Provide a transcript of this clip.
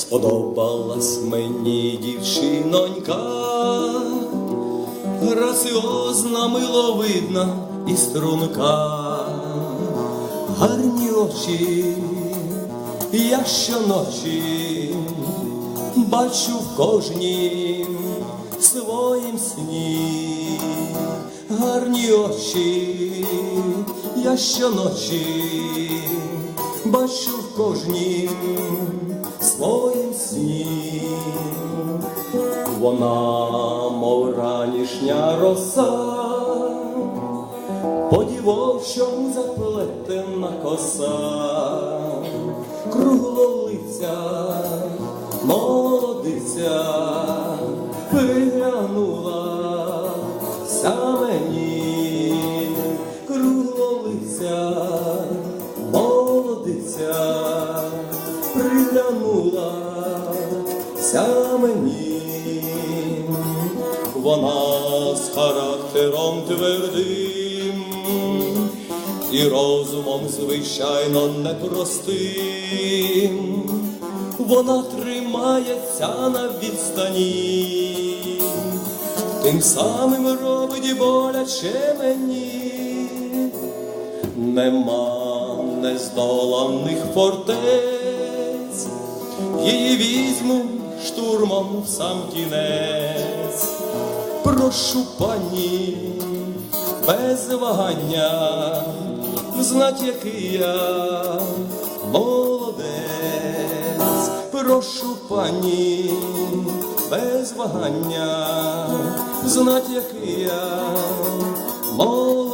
Сподобалась мені дівчинонька, граціозна, миловидна і струнка, гарні очі, я щоночі бачу в кожнім своїм сні, гарні очі, я щоночі бачу в кожнім Вона, мов ранішня роса, по дівочому заплетена коса, круглолиця, молодиця, приглянула мені, круглолиця, молодиця, приглянула мені, вона з характером твердим і розумом звичайно непростим. Вона тримається на відстані, тим самим робить боляче мені. Нема нездоланих фортець, її візьму штурмом в сам кінець. Прошу пані, без вагання, знать, який я молодець. Прошу пані, без вагання, знать, який я молодець.